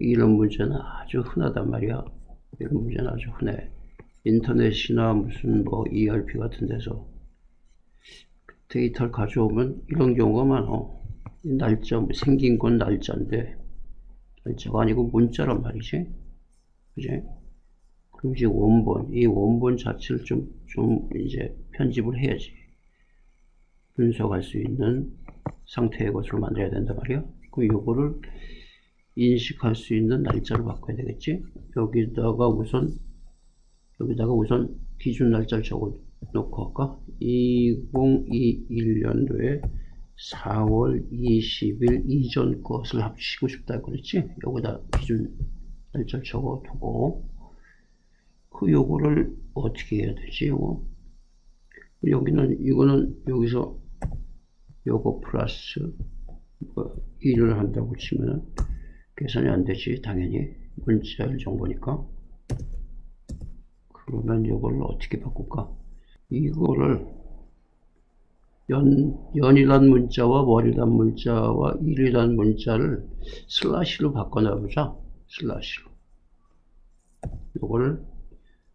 이런 문제는 아주 흔하단 말이야. 이런 문제는 아주 흔해. 인터넷이나 무슨 뭐 ERP 같은 데서 데이터를 가져오면 이런 경우가 많어. 이 날짜, 뭐 생긴 건 날짜인데, 날짜가 아니고 문자란 말이지. 그지? 그럼 이제 원본, 이 원본 자체를 좀, 좀 이제 편집을 해야지. 분석할 수 있는 상태의 것으로 만들어야 된단 말이야. 그럼 요거를 인식할 수 있는 날짜를 바꿔야 되겠지? 여기다가 우선, 여기다가 우선 기준 날짜를 적어 놓고 할까? 2021년도에 4월 20일 이전 것을 합치고 싶다 그랬지? 여기다 기준 날짜를 적어 두고 그 요거를 어떻게 해야 되지? 요거 여기는 이거는 여기서 요거 플러스 뭐 1을 한다고 치면 계산이 안 되지 당연히. 문자일 정보니까. 그러면 이걸 어떻게 바꿀까? 이거를 연, 연이란 문자와 월이란 문자와 일이란 문자를 슬라시로 바꿔놔보자. 슬라시로. 요거를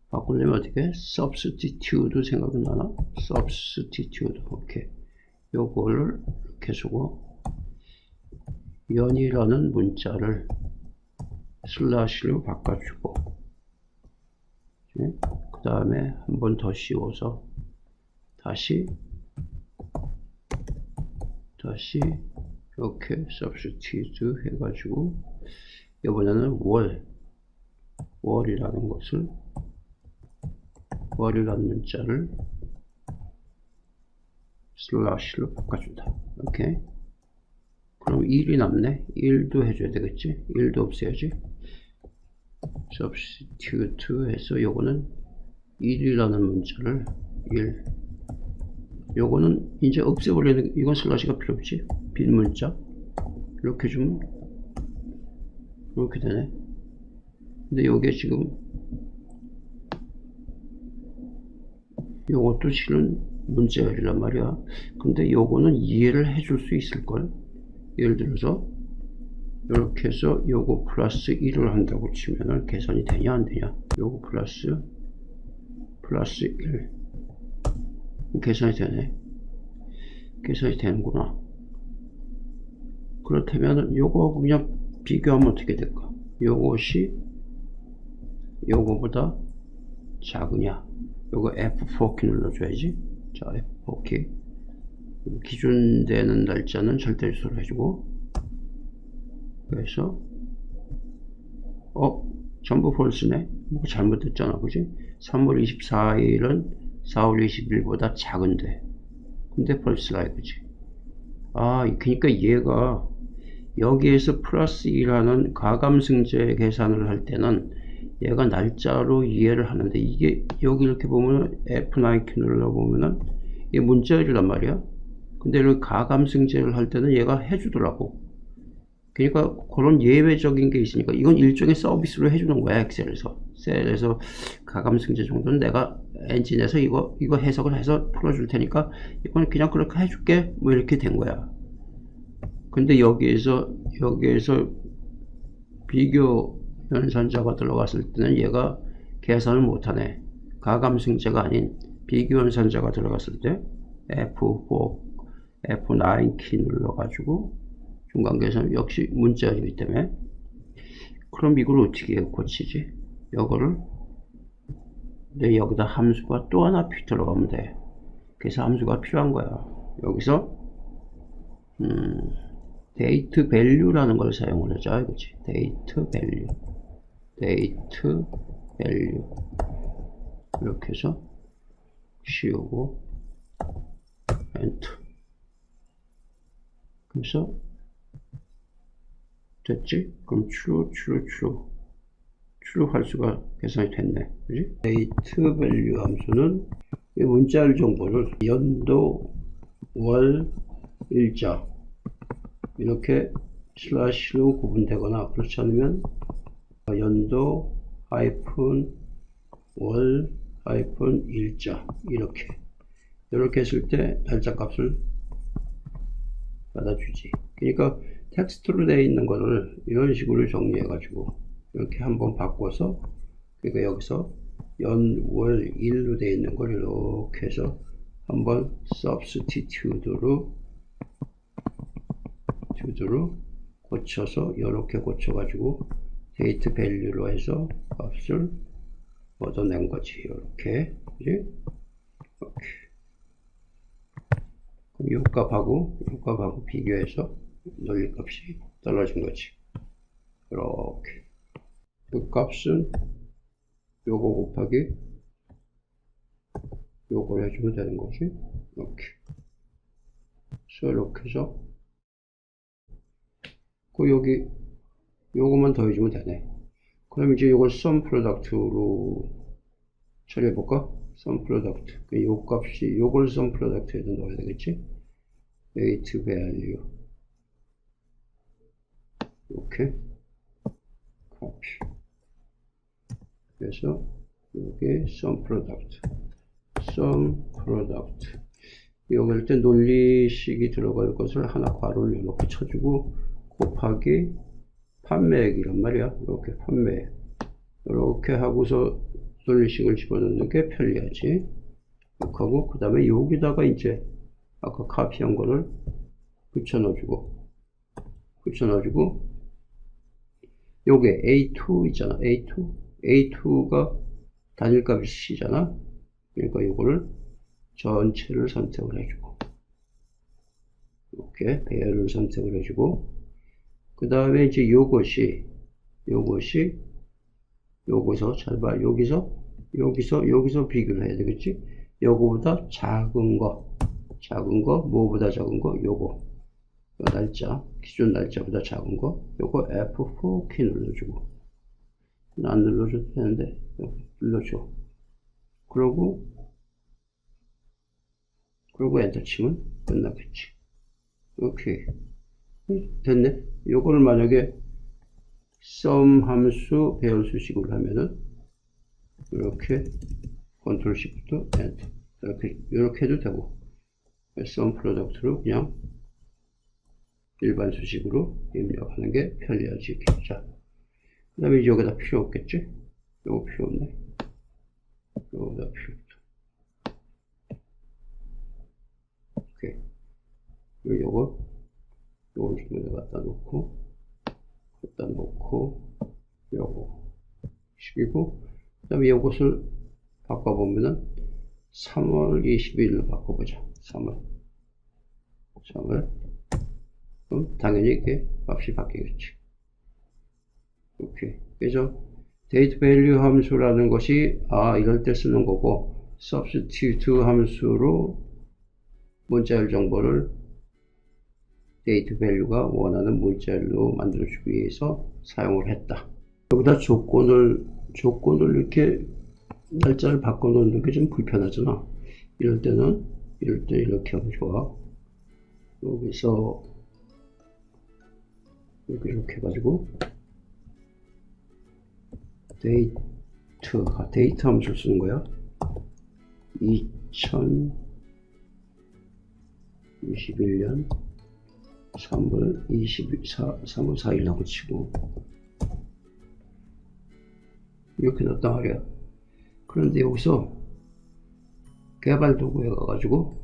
바꾸려면 어떻게 substitute 생각나나? substitute 오케이. 요거를 이렇게 쓰고 연이라는 문자를 슬라시로 바꿔주고 그 다음에 한 번 더 씌워서 다시 다시 이렇게 substitute 해가지고 이번에는 월 월이라는 것을 월이라는 문자를 슬래시로 바꿔준다. 오케이. 그럼 1이 남네. 1도 해줘야 되겠지. 1도 없애야지. substitute 해서 요거는 1이라는 문자를 1 요거는 이제 없애버리는 이건 슬래시가 필요 없지. 빈 문자 이렇게 주면 이렇게 되네. 근데 요게 지금 요것도 실은 문자열이란 말이야. 근데 요거는 이해를 해줄 수 있을걸? 예를 들어서, 이렇게 해서 요거 플러스 1을 한다고 치면은 계산이 되냐, 안 되냐? 요거 플러스, 플러스 1. 계산이 되네. 계산이 되는구나. 그렇다면 요거 그냥 비교하면 어떻게 될까? 요것이 요거보다 작으냐? 요거 F4키 눌러줘야지. 자, F4키. 기준되는 날짜는 절대수로 해주고. 그래서, 어, 전부 폴스네? 뭐 잘못됐잖아, 그지? 3월 24일은 4월 20일보다 작은데. 근데 폴스가 이거지. 아, 그니까 얘가 여기에서 플러스 2라는 가감승제 계산을 할 때는 얘가 날짜로 이해를 하는데 이게 여기 이렇게 보면 F9 키 눌러보면은 이게 문자열이란 말이야 근데 이렇게 가감승제를 할 때는 얘가 해주더라고. 그러니까 그런 예외적인 게 있으니까 이건 일종의 서비스로 해주는 거야 엑셀에서. 셀에서 가감승제 정도는 내가 엔진에서 이거 이거 해석을 해서 풀어줄 테니까 이건 그냥 그렇게 해줄게. 뭐 이렇게 된 거야. 근데 여기에서 여기에서 비교 연산자가 들어갔을 때는 얘가 계산을 못하네. 가감승자가 아닌 비교 연산자가 들어갔을 때 F4, F9 키 눌러가지고 중간 계산 역시 문자이기 때문에 그럼 이걸 어떻게 고치지? 이거를 내 여기다 함수가 또 하나 들어가면 돼. 그래서 함수가 필요한 거야. 여기서 음, 데이트 밸류라는 걸 사용을 하자 이거지. 데이트 밸류. 데이트 밸류 이렇게 해서 씌우고 엔터 그래서 됐지? 그럼 true, true, true true 할 수가 계산이 됐네 그지? 데이트 밸류 함수는 이 문자열 정보를 연도, 월, 일자 이렇게 슬래시로 구분되거나 그렇지 않으면 연도 하이픈 월 하이픈 일자 이렇게 이렇게 했을 때 날짜 값을 받아주지. 그러니까 텍스트로 되어 있는 거를 이런 식으로 정리해 가지고 이렇게 한번 바꿔서 그러니까 여기서 연월 일로 되어 있는 걸 이렇게 해서 한번 substitute로 tude로 고쳐서 이렇게 고쳐 가지고 데이트 밸류로 해서 값을 얻어낸 거지. 이렇게? 이렇게 그럼 이 값하고 이 값하고 비교해서 논리값이 떨어진 거지. 이렇게. 그 값은 요거 곱하기 요걸 해주면 되는 거지. 이렇게. 그래서 이렇게 해서 그 여기 요거만 더해주면 되네. 그럼 이제 이걸 sum product로 처리해 볼까? sum product. 그요 값이 요걸 sum product에다 넣어야 되겠지 weight value 이렇게 copy 그래서 요게 sum product sum product 여기 일단 논리식이 들어갈 것을 하나 괄호를 이렇게 쳐주고 곱하기 판매액이란 말이야. 이렇게 판매액. 이렇게 하고서 논리식을 집어넣는 게 편리하지. 하고, 그 다음에 여기다가 이제 아까 카피한 거를 붙여 넣어주고, 붙여 넣어주고, 요게 A2 있잖아. A2. A2가 단일값이 C잖아. 그러니까 요거를 전체를 선택을 해주고, 이렇게 배열을 선택을 해주고, 그 다음에 이제 요것이, 요것이, 요거서, 잘 봐. 여기서, 여기서, 여기서 비교를 해야 되겠지? 요거보다 작은 거, 작은 거, 뭐보다 작은 거, 요거. 요 날짜, 기존 날짜보다 작은 거, 요거 F4 키 눌러주고. 안 눌러줘도 되는데, 눌러줘. 그러고, 그리고 엔터 치면 끝나겠지. 오케이. 됐네. 요거를 만약에 sum 함수 배열 수식으로 하면은 이렇게 컨트롤 시프트 엔터 이렇게 이렇게 해도 되고 sum 프로덕트로 그냥 일반 수식으로 입력하는 게 편리하지. 자, 그 다음에 여기다 필요 없겠지? 요거 필요 없네. 요거다 필요 없다. 오케이. 요거 요걸 중간에 갖다 놓고 갖다 놓고 요거 식이고 그 다음에 요것을 바꿔보면은 3월 20일로 바꿔보자 3월 3월 그럼 당연히 이게 값이 바뀌겠지. 오케이. 그래서 데이트 밸류 함수라는 것이 아 이럴 때 쓰는 거고 substitute 함수로 문자열 정보를 데이트 밸류가 원하는 문자열로 만들어주기 위해서 사용을 했다. 여기다 조건을, 조건을 이렇게 날짜를 바꿔놓는 게 좀 불편하잖아. 이럴 때는, 이럴 때 이렇게 하면 좋아. 여기서, 이렇게, 이렇게 해가지고, 데이트, 아, 데이트 함수를 쓰는 거야. 2021년 3월 24, 3월 4일이라고 치고 이렇게 넣었단 말이야. 그런데 여기서 개발 도구에 가가지고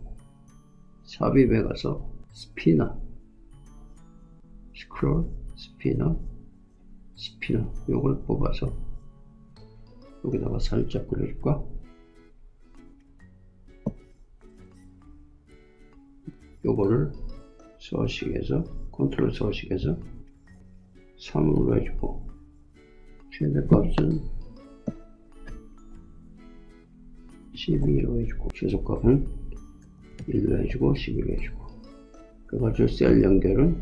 삽입에 가서 스피너 스크롤 스피너 스피너 요걸 뽑아서 여기다가 살짝 그려줄까? 요거를 서식에서 컨트롤 서식에서 3으로 해주고 최대값은 12로 해주고 최소값은 1로 해주고 11로 해주고 그래가지고 셀 연결은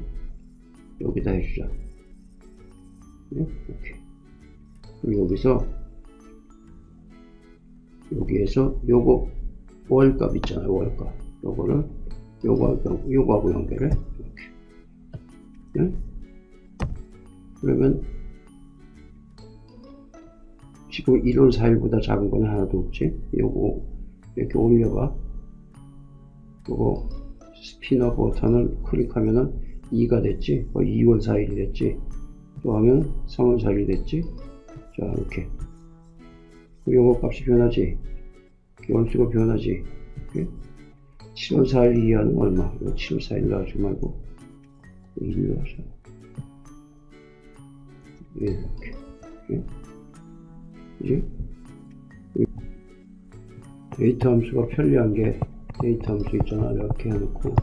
여기다 해주자 네? 이렇게 그럼 여기서 여기에서 요거 월값 있잖아요 월값 요거를 요거, 요거하고 연결해. 이렇게. 네? 그러면 지금 1월 4일보다 작은 건 하나도 없지? 요거 이렇게 올려봐. 요거 스피너 버튼을 클릭하면은 2가 됐지? 뭐 2월 4일이 됐지? 또 하면 3월 4일이 됐지? 자 이렇게. 그 영어 값이 변하지? 개월수가 변하지? 예? 7월 4일 이하는 얼마? 이거 7월 4일 나가지 말고. 1로 하자. 예, 이렇게. 예? 그지? 데이터 함수가 편리한 게 데이터 함수 있잖아. 이렇게 해놓고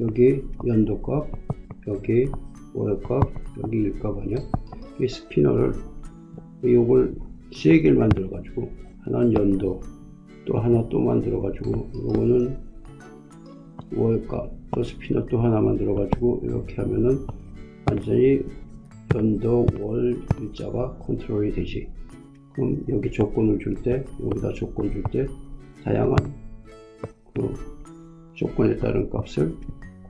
여기 연도값 여기 월값 여기 일값 아니야? 이 스피너를 요걸 세 개를 만들어 가지고 하나는 연도 또 하나 또 만들어 가지고 요거는 월값 또 스피너 또 하나 만들어 가지고 이렇게 하면은 완전히 연도 월 일자가 컨트롤이 되지 그럼 여기 조건을 줄 때 여기다 조건 줄 때 다양한 그 조건에 따른 값을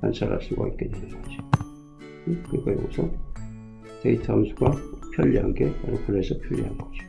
관찰할 수가 있게 되는 응? 그러니까 여기서 데이터 함수가 편리한 게 바로 그래서 편리한 거죠